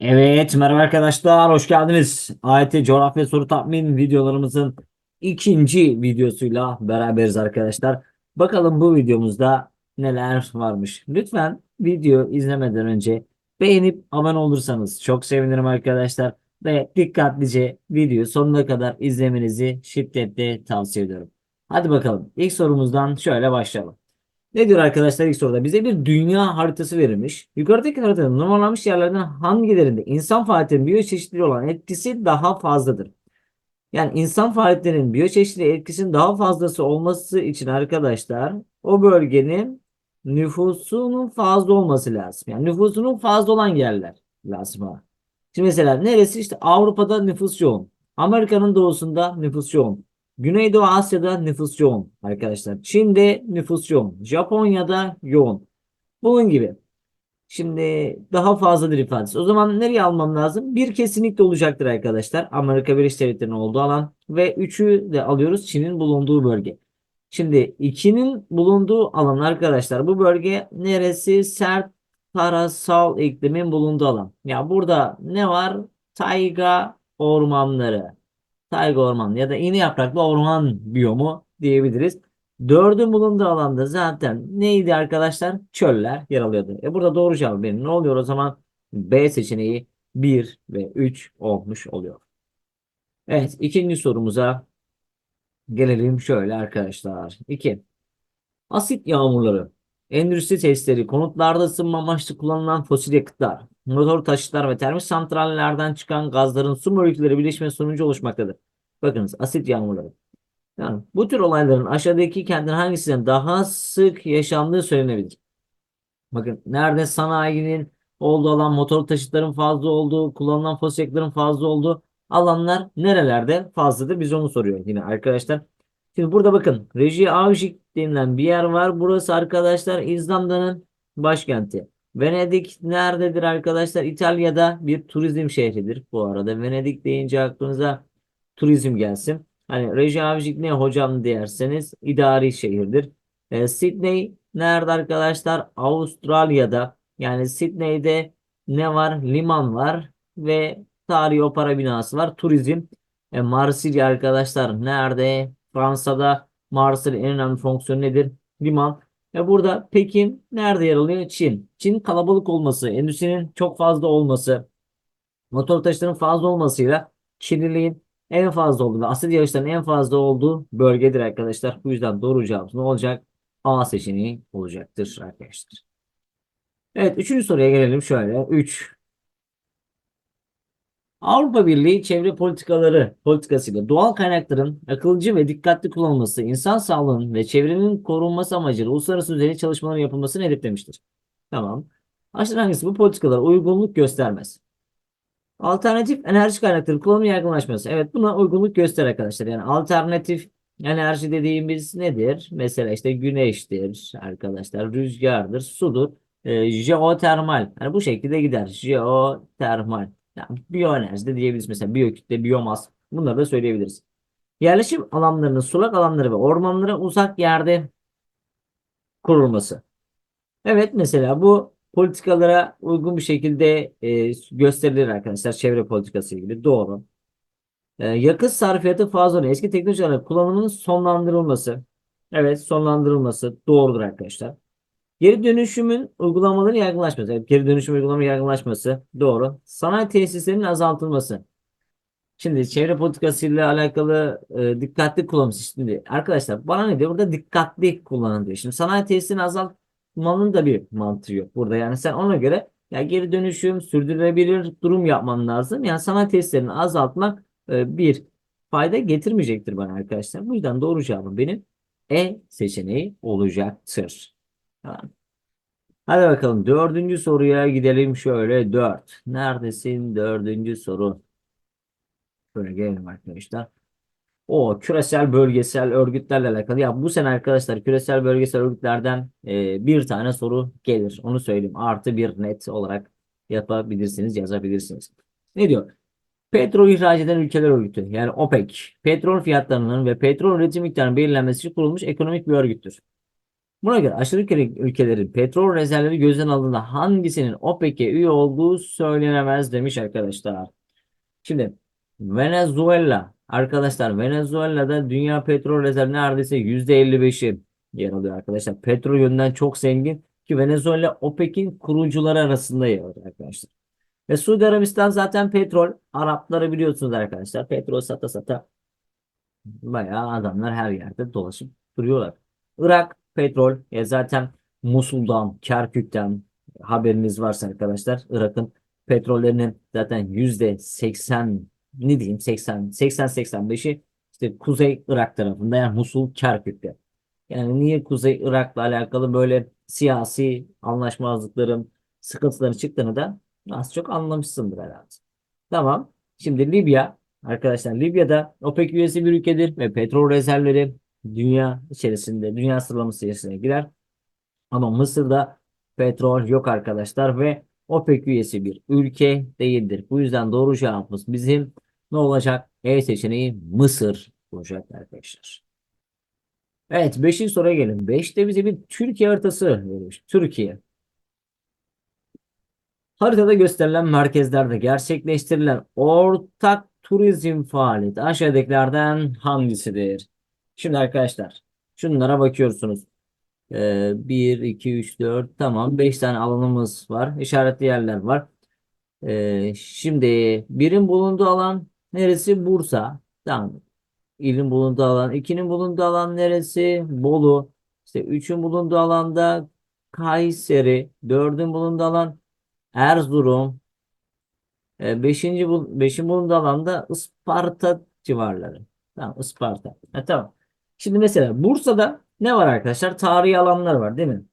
Evet, merhaba arkadaşlar, hoş geldiniz. AYT Coğrafya Soru Tahmin videolarımızın ikinci videosuyla beraberiz arkadaşlar. Bakalım bu videomuzda neler varmış. Lütfen video izlemeden önce beğenip abone olursanız çok sevinirim arkadaşlar. Ve dikkatlice video sonuna kadar izlemenizi şiddetle tavsiye ediyorum. Hadi bakalım ilk sorumuzdan şöyle başlayalım. Ne diyor arkadaşlar ilk soruda? Bize bir dünya haritası verilmiş. Yukarıdaki haritada numaralanmış yerlerden hangilerinde insan faaliyetinin biyoçeşitliliği olan etkisi daha fazladır? Yani insan faaliyetlerinin biyoçeşitliliği etkisinin daha fazlası olması için arkadaşlar o bölgenin nüfusunun fazla olması lazım. Yani nüfusunun fazla olan yerler lazım. Şimdi mesela neresi? İşte Avrupa'da nüfus yoğun. Amerika'nın doğusunda nüfus yoğun. Güneydoğu Asya'da nüfus yoğun arkadaşlar. Çin'de nüfus yoğun. Japonya'da yoğun. Bunun gibi. Şimdi daha fazladır ifadesi. O zaman nereye almam lazım? Bir kesinlikle olacaktır arkadaşlar. Amerika Birleşik Devletleri'nin olduğu alan. Ve üçü de alıyoruz Çin'in bulunduğu bölge. Şimdi 2'nin bulunduğu alan arkadaşlar. Bu bölge neresi? Sert karasal iklimin bulunduğu alan. Ya burada ne var? Tayga ormanları. Tayga orman ya da iğne yapraklı orman biyomu diyebiliriz. Dördün bulunduğu alanda zaten neydi arkadaşlar? Çöller yer alıyordu. E burada doğru cevap benim. Ne oluyor o zaman? B seçeneği 1 ve 3 olmuş oluyor. Evet ikinci sorumuza gelelim şöyle arkadaşlar. 2. Asit yağmurları, endüstri testleri, konutlarda ısınma amaçlı kullanılan fosil yakıtlar, motor taşıtlar ve termik santrallerden çıkan gazların su molekülleri birleşmesi sonucu oluşmaktadır. Bakınız asit yağmurları. Yani bu tür olayların aşağıdaki kentin hangisinden daha sık yaşandığı söylenebilir. Bakın nerede sanayinin olduğu alan, motor taşıtların fazla olduğu, kullanılan fosil fazla olduğu alanlar nerelerde fazladır? Biz onu soruyor yine arkadaşlar. Şimdi burada bakın Reykjavik denilen bir yer var. Burası arkadaşlar İzlanda'nın başkenti. Venedik nerededir arkadaşlar? İtalya'da bir turizm şehridir bu arada. Venedik deyince aklınıza turizm gelsin. Hani Reykjavik ne hocam derseniz idari şehirdir. E, Sydney nerede arkadaşlar? Avustralya'da. Yani Sydney'de ne var? Liman var ve tarihi opera binası var. Turizm. E, Marsilya arkadaşlar nerede? Fransa'da Marsilya en önemli fonksiyonu nedir? Liman. E burada Pekin nerede yer alıyor? Çin. Çin kalabalık olması, endüstrinin çok fazla olması, motor taşıtların fazla olmasıyla kirliliğin en fazla olduğu ve asit yağışların en fazla olduğu bölgedir arkadaşlar. Bu yüzden doğru cevabımız ne olacak? A seçeneği olacaktır arkadaşlar. Evet üçüncü soruya gelelim şöyle. 3. Avrupa Birliği çevre politikaları politikasıyla doğal kaynakların akılcı ve dikkatli kullanılması, insan sağlığının ve çevrenin korunması amacıyla uluslararası düzeyde çalışmaların yapılmasını hedeflemiştir. Tamam. Aşağıdan hangisi bu politikalara uygunluk göstermez? Alternatif enerji kaynakları kullanımı yaygınlaşması. Evet buna uygunluk göster arkadaşlar. Yani alternatif enerji dediğimiz nedir? Mesela işte güneştir arkadaşlar, rüzgardır, sudur, e, jeotermal. Yani bu şekilde gider. Jeotermal. Yani biyoenerji de diyebiliriz. Mesela biyokütle, biyomas. Bunları da söyleyebiliriz. Yerleşim alanlarının sulak alanları ve ormanlara uzak yerde kurulması. Evet mesela bu politikalara uygun bir şekilde e, gösterilir arkadaşlar. Çevre politikası ilgili. Doğru. E, yakıt sarfiyatı fazla eski teknolojilerin kullanımının sonlandırılması. Evet sonlandırılması doğrudur arkadaşlar. Geri dönüşümün uygulamaları yaygınlaşması. Evet, geri dönüşüm uygulamaları yaygınlaşması doğru. Sanayi tesislerinin azaltılması. Şimdi çevre politikasıyla alakalı e, dikkatli kullanması. Şimdi arkadaşlar bana ne diyor? Burada dikkatli kullanın diyor. Şimdi sanayi tesisini azaltmanın da bir mantığı yok burada. Yani sen ona göre ya geri dönüşüm, sürdürülebilir durum yapman lazım. Yani sanayi tesislerini azaltmak e, bir fayda getirmeyecektir bana arkadaşlar. Bu yüzden doğru cevabım benim E seçeneği olacaktır. Tamam. Hadi bakalım dördüncü soruya gidelim şöyle dört. Neredesin dördüncü soru? Şöyle gelelim arkadaşlar. O küresel bölgesel örgütlerle alakalı. Ya bu sene arkadaşlar küresel bölgesel örgütlerden e, bir tane soru gelir. Onu söyleyeyim. Artı bir net olarak yapabilirsiniz, yazabilirsiniz. Ne diyor? Petrol ihraç eden ülkeler örgütü yani OPEC, petrol fiyatlarının ve petrol üretim miktarının belirlenmesi için kurulmuş ekonomik bir örgüttür. Buna göre aşırı ülke- ülkelerin petrol rezervleri gözden alındığında hangisinin OPEC'e üye olduğu söylenemez demiş arkadaşlar. Şimdi Venezuela arkadaşlar Venezuela'da dünya petrol rezervi neredeyse %55'i yer alıyor arkadaşlar. Petrol yönünden çok zengin ki Venezuela OPEC'in kurucuları arasında yer alıyor arkadaşlar. Ve Suudi Arabistan zaten petrol. Arapları biliyorsunuz arkadaşlar. Petrol sata sata bayağı adamlar her yerde dolaşıp duruyorlar. Irak petrol. Ya zaten Musul'dan, Kerkük'ten haberiniz varsa arkadaşlar Irak'ın petrollerinin zaten yüzde 80 ne diyeyim 80 80-85'i işte Kuzey Irak tarafında yani Musul Kerkük'te. Yani niye Kuzey Irak'la alakalı böyle siyasi anlaşmazlıkların sıkıntıların çıktığını da az çok anlamışsındır herhalde. Tamam. Şimdi Libya arkadaşlar Libya'da OPEC üyesi bir ülkedir ve petrol rezervleri dünya içerisinde dünya sıralaması içerisine girer. Ama Mısır'da petrol yok arkadaşlar ve OPEC üyesi bir ülke değildir. Bu yüzden doğru cevabımız bizim ne olacak? E seçeneği Mısır olacak arkadaşlar. Evet 5. soruya gelin. 5'te bize bir Türkiye haritası verilmiş. Türkiye. Haritada gösterilen merkezlerde gerçekleştirilen ortak turizm faaliyeti aşağıdakilerden hangisidir? Şimdi arkadaşlar şunlara bakıyorsunuz. Ee, 1, 2, 3, 4 tamam 5 tane alanımız var. İşaretli yerler var. Ee, şimdi birin bulunduğu alan neresi? Bursa. Tamam. İlin bulunduğu alan. 2'nin bulunduğu alan neresi? Bolu. İşte 3'ün bulunduğu alanda Kayseri. 4'ün bulunduğu alan Erzurum. E, beşinci bul beşin bulunduğu alanda Isparta civarları. Tamam Isparta. Ha, tamam. Şimdi mesela Bursa'da ne var arkadaşlar? Tarihi alanlar var değil mi?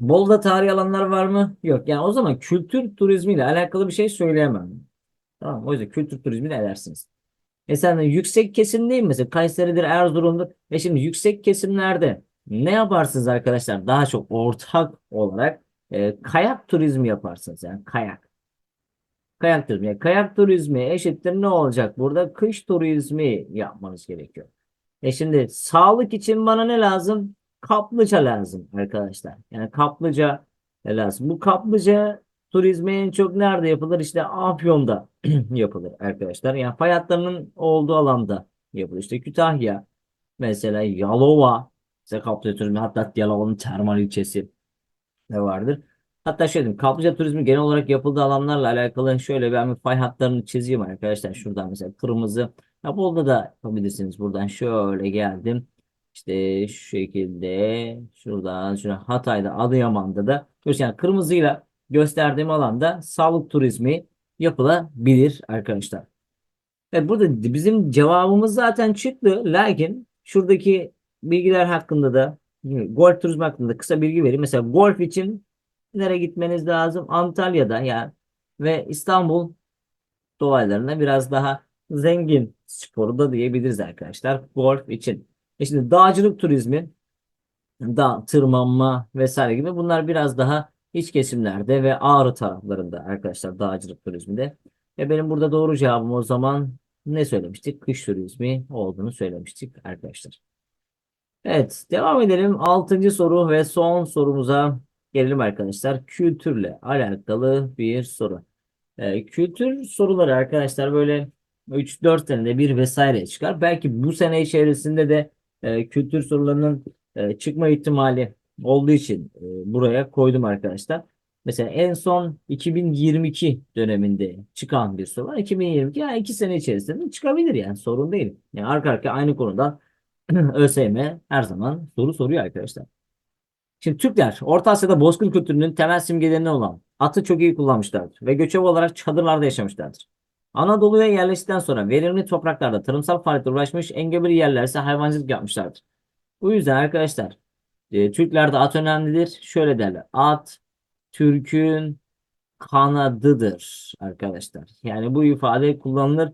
Bolu'da tarihi alanlar var mı? Yok. Yani o zaman kültür turizmiyle alakalı bir şey söyleyemem. Tamam. O yüzden kültür turizmi de edersiniz. E sen de yüksek kesim değil? Mesela Kayseri'dir, Erzurum'dur. E şimdi yüksek kesimlerde ne yaparsınız arkadaşlar? Daha çok ortak olarak e, kayak turizmi yaparsınız. Yani kayak. Kayak turizmi. Yani kayak turizmi eşittir ne olacak? Burada kış turizmi yapmanız gerekiyor. E şimdi sağlık için bana ne lazım? Kaplıca lazım arkadaşlar. Yani kaplıca lazım. Bu kaplıca turizmi en çok nerede yapılır? İşte Afyon'da yapılır arkadaşlar. Yani fay hatlarının olduğu alanda yapılır. İşte Kütahya, mesela Yalova, işte kaplıca turizmi hatta Yalova'nın termal ilçesi de vardır. Hatta şöyle diyeyim, kaplıca turizmi genel olarak yapıldığı alanlarla alakalı şöyle ben bir fay hatlarını çizeyim arkadaşlar. Şuradan mesela kırmızı. Ya Bolu'da da yapabilirsiniz. Buradan şöyle geldim. İşte şu şekilde şuradan şuraya Hatay'da Adıyaman'da da yani kırmızıyla gösterdiğim alanda sağlık turizmi yapılabilir arkadaşlar. Evet burada bizim cevabımız zaten çıktı. Lakin şuradaki bilgiler hakkında da golf turizmi hakkında kısa bilgi vereyim. Mesela golf için nereye gitmeniz lazım? Antalya'da yani ve İstanbul dolaylarına biraz daha zengin sporu da diyebiliriz arkadaşlar golf için. E şimdi dağcılık turizmi, dağ tırmanma vesaire gibi bunlar biraz daha iç kesimlerde ve Ağrı taraflarında arkadaşlar dağcılık turizminde. Ve benim burada doğru cevabım o zaman ne söylemiştik? Kış turizmi olduğunu söylemiştik arkadaşlar. Evet, devam edelim. Altıncı soru ve son sorumuza gelelim arkadaşlar. Kültürle alakalı bir soru. Ee, kültür soruları arkadaşlar böyle 3-4 senede bir vesaire çıkar. Belki bu sene içerisinde de e, kültür sorularının e, çıkma ihtimali olduğu için e, buraya koydum arkadaşlar. Mesela en son 2022 döneminde çıkan bir soru var. 2022 yani 2 sene içerisinde çıkabilir yani sorun değil. Yani arka arkaya aynı konuda ÖSYM her zaman soru soruyor arkadaşlar. Şimdi Türkler Orta Asya'da bozkır kültürünün temel simgelerinden olan atı çok iyi kullanmışlardır ve göçebe olarak çadırlarda yaşamışlardır. Anadolu'ya yerleştikten sonra verimli topraklarda tarımsal faaliyetle uğraşmış, engebeli yerler ise hayvancılık yapmışlardır. Bu yüzden arkadaşlar e, Türklerde at önemlidir. Şöyle derler. At Türk'ün kanadıdır arkadaşlar. Yani bu ifade kullanılır.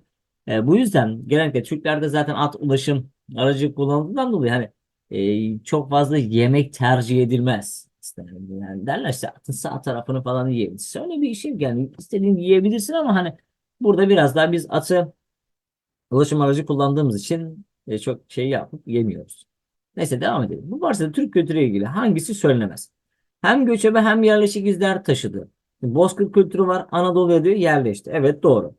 E, bu yüzden genellikle Türklerde zaten at ulaşım aracı kullanıldığından dolayı hani e, çok fazla yemek tercih edilmez. Yani derler işte atın sağ tarafını falan yiyebilirsin. Öyle bir şey yani istediğin yiyebilirsin ama hani burada biraz daha biz atı ulaşım aracı kullandığımız için e, çok şey yapıp yemiyoruz. Neyse devam edelim. Bu parçada Türk kültürüyle ilgili hangisi söylenemez? Hem göçebe hem yerleşik izler taşıdı. Bozkır kültürü var. Anadolu'ya diyor yerleşti. Evet doğru.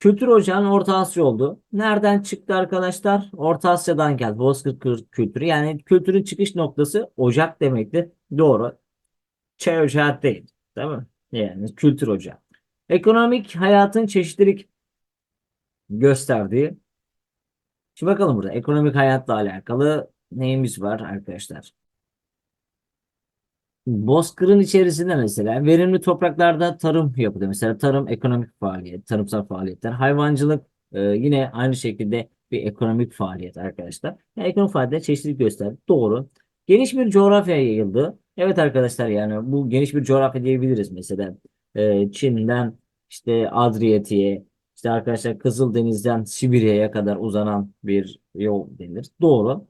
Kültür ocağının Orta Asya oldu. Nereden çıktı arkadaşlar? Orta Asya'dan geldi. Bozkır kır- kültürü. Yani kültürün çıkış noktası ocak demekti. Doğru. Çay ocağı değil. Değil mi? Yani kültür ocağı. Ekonomik hayatın çeşitlilik gösterdiği. Şimdi bakalım burada ekonomik hayatla alakalı neyimiz var arkadaşlar? Bozkır'ın içerisinde mesela verimli topraklarda tarım yapılıyor. Mesela tarım ekonomik faaliyet, tarımsal faaliyetler. Hayvancılık e, yine aynı şekilde bir ekonomik faaliyet arkadaşlar. Yani ekonomik faaliyetler çeşitlilik gösterdi. Doğru. Geniş bir coğrafyaya yayıldı. Evet arkadaşlar yani bu geniş bir coğrafya diyebiliriz mesela. E, Çin'den işte Adriyatik'e, işte arkadaşlar Kızıldeniz'den Sibirya'ya kadar uzanan bir yol denir. Doğru.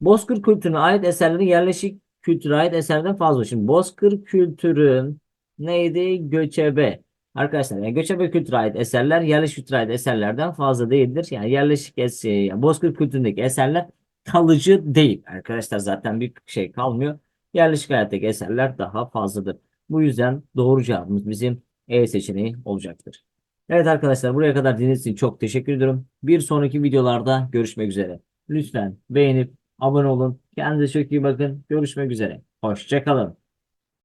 Bozkır kültürüne ait eserlerin yerleşik kültüre ait eserden fazla. Şimdi Bozkır kültürün neydi? Göçebe. Arkadaşlar yani göçebe kültüre ait eserler yerleşik kültüre ait eserlerden fazla değildir. Yani yerleşik es yani Bozkır kültüründeki eserler kalıcı değil. Arkadaşlar zaten bir şey kalmıyor. Yerleşik hayattaki eserler daha fazladır. Bu yüzden doğru cevabımız bizim E seçeneği olacaktır. Evet arkadaşlar buraya kadar dinlediğiniz için çok teşekkür ediyorum. Bir sonraki videolarda görüşmek üzere. Lütfen beğenip abone olun. Kendinize çok iyi bakın. Görüşmek üzere. Hoşçakalın.